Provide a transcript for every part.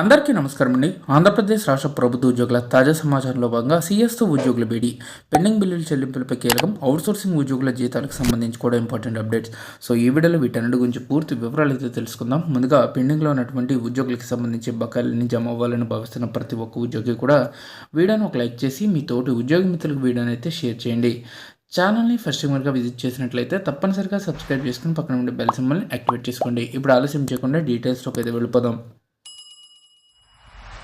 అందరికీ నమస్కారం అండి. ఆంధ్రప్రదేశ్ రాష్ట్ర ప్రభుత్వ ఉద్యోగుల తాజా సమాచారంలో భాగంగా సీఎస్తో ఉద్యోగుల బీడీ పెండింగ్ బిల్లుల చెల్లింపులపై కీలకం అవుట్సోర్సింగ్ ఉద్యోగుల జీతాలకు సంబంధించి కూడా ఇంపార్టెంట్ అప్డేట్స్ సో ఈ వీడియోలో వీటన్నిటి గురించి పూర్తి వివరాలు అయితే తెలుసుకుందాం. ముందుగా పెండింగ్లో ఉన్నటువంటి ఉద్యోగులకి సంబంధించి బకాయిలని జమ అవ్వాలని భావిస్తున్న ప్రతి ఒక్క ఉద్యోగి కూడా వీడియోను ఒక లైక్ చేసి మీ తోటి ఉద్యోగి మిత్రులకు వీడియోని అయితే షేర్ చేయండి. ఛానల్ని ఫస్ట్ టైమర్గా విజిట్ చేసినట్లయితే తప్పనిసరిగా సబ్స్క్రైబ్ చేసుకుని పక్కన ఉండే బెల్ సింబల్ని యాక్టివేట్ చేసుకోండి. ఇప్పుడు ఆలస్యం చేయకుండా డీటెయిల్స్లోకి అయితే వెళ్ళిపోదాం.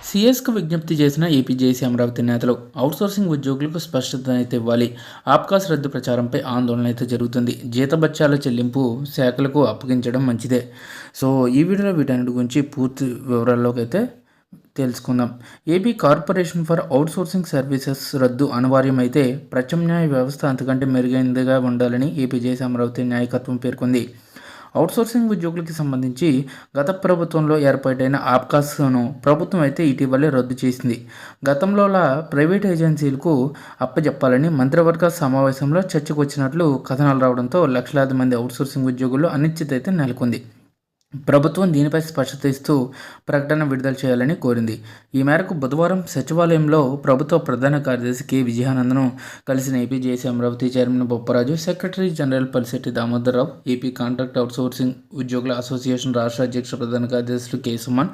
సిఎస్కు విజ్ఞప్తి చేసిన ఏపీజేసీ అమరావతి నేతలు అవుట్సోర్సింగ్ ఉద్యోగులకు స్పష్టత అయితే ఇవ్వాలి. ఆప్కాస్ రద్దు ప్రచారంపై ఆందోళన అయితే జరుగుతుంది. జీతబత్యాల చెల్లింపు శాఖలకు అప్పగించడం మంచిదే. సో ఈ వీడియోలో వీటన్నిటి గురించి పూర్తి వివరాల్లోకి అయితే తెలుసుకుందాం. AP corporation for outsourcing services రద్దు అనివార్యమైతే ప్రత్యామ్నాయ వ్యవస్థ అంతకంటే మెరుగైనదిగా ఉండాలని ఏపీజేసీ అమరావతి నాయకత్వం పేర్కొంది. అవుట్సోర్సింగ్ ఉద్యోగులకి సంబంధించి గత ప్రభుత్వంలో ఏర్పాటైన ఆబ్కాస్ను ప్రభుత్వం అయితే ఇటీవలే రద్దు చేసింది. గతంలోలా ప్రైవేట్ ఏజెన్సీలకు అప్పజెప్పాలని మంత్రివర్గ సమావేశంలో చర్చకు వచ్చినట్లు కథనాలు రావడంతో లక్షలాది మంది అవుట్సోర్సింగ్ ఉద్యోగుల్లో అనిశ్చిత అయితే నెలకొంది. ప్రభుత్వం దీనిపై స్పష్టత ఇస్తూ ప్రకటన విడుదల చేయాలని కోరింది. ఈ మేరకు బుధవారం సచివాలయంలో ప్రభుత్వ ప్రధాన కార్యదర్శి కె. విజయానందను కలిసిన AP JC Amaravati chairman Bopparaju secretary general Palsetti Damodararao AP contract outsourcing ఉద్యోగుల అసోసియేషన్ రాష్ట్ర అధ్యక్ష ప్రధాన కార్యదర్శులు కె. సుమన్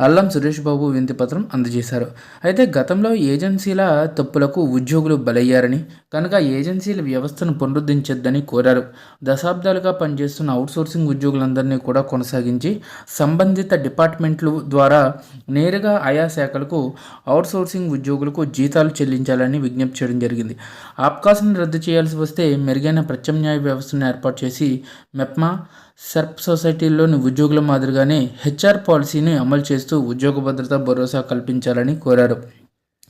అల్లం సురేష్ బాబు వింతిపత్రం అందజేశారు. అయితే గతంలో ఏజెన్సీల తప్పులకు ఉద్యోగులు బలయ్యారని కనుక ఏజెన్సీల వ్యవస్థను పునరుద్ధరించొద్దని కోరారు. దశాబ్దాలుగా పనిచేస్తున్న అవుట్సోర్సింగ్ ఉద్యోగులందరినీ కూడా కొనసాగి కొనసాగించి సంబంధిత డిపార్ట్మెంట్లు ద్వారా నేరుగా ఆయా శాఖలకు అవుట్సోర్సింగ్ ఉద్యోగులకు జీతాలు చెల్లించాలని విజ్ఞప్తి చేయడం జరిగింది. ఆప్కాస్ను రద్దు చేయాల్సి వస్తే మెరుగైన ప్రత్యామ్నాయ వ్యవస్థను ఏర్పాటు చేసి మెప్మా సర్ప్ సొసైటీల్లోని ఉద్యోగుల మాదిరిగానే హెచ్ఆర్ పాలసీని అమలు చేస్తూ ఉద్యోగ భద్రత భరోసా కల్పించాలని కోరారు.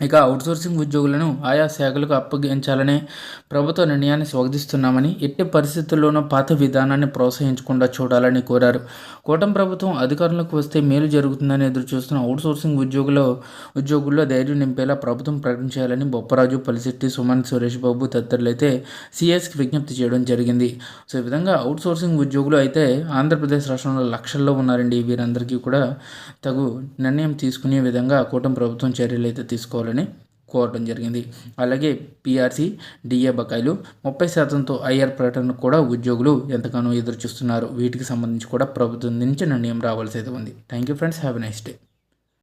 ఇక అవుట్సోర్సింగ్ ఉద్యోగులను ఆయా శాఖలకు అప్పగించాలనే ప్రభుత్వ నిర్ణయాన్ని స్వాగతిస్తున్నామని ఎట్టి పరిస్థితుల్లోనూ పాత విధానాన్ని ప్రోత్సహించకుండా చూడాలని కోరారు. కూటమి ప్రభుత్వం అధికారంలోకి వస్తే మేలు జరుగుతుందని ఎదురుచూస్తున్న అవుట్సోర్సింగ్ ఉద్యోగుల ఉద్యోగుల్లో ధైర్యం నింపేలా ప్రభుత్వం ప్రకటించాలని బొప్పరాజు పలిశెట్టి సుమన్ సురేష్ బాబు తదితరులు అయితే సిఎస్కి విజ్ఞప్తి చేయడం జరిగింది. సో ఈ విధంగా అవుట్సోర్సింగ్ ఉద్యోగులు అయితే ఆంధ్రప్రదేశ్ రాష్ట్రంలో లక్షల్లో ఉన్నారండి. వీరందరికీ కూడా తగు నిర్ణయం తీసుకునే విధంగా కూటమి ప్రభుత్వం చర్యలు అయితే తీసుకోవాలి తీసుకోవాలని కోరడం జరిగింది. అలాగే పీఆర్సీ డిఏ బకాయిలు ముప్పై శాతంతో ఐఆర్ ప్రకటన కూడా ఉద్యోగులు ఎంతగానో ఎదురు చూస్తున్నారు వీటికి సంబంధించి కూడా ప్రభుత్వం నుంచి నిర్ణయం రావాల్సి అయితే ఉంది. Thank you friends. Have a nice day.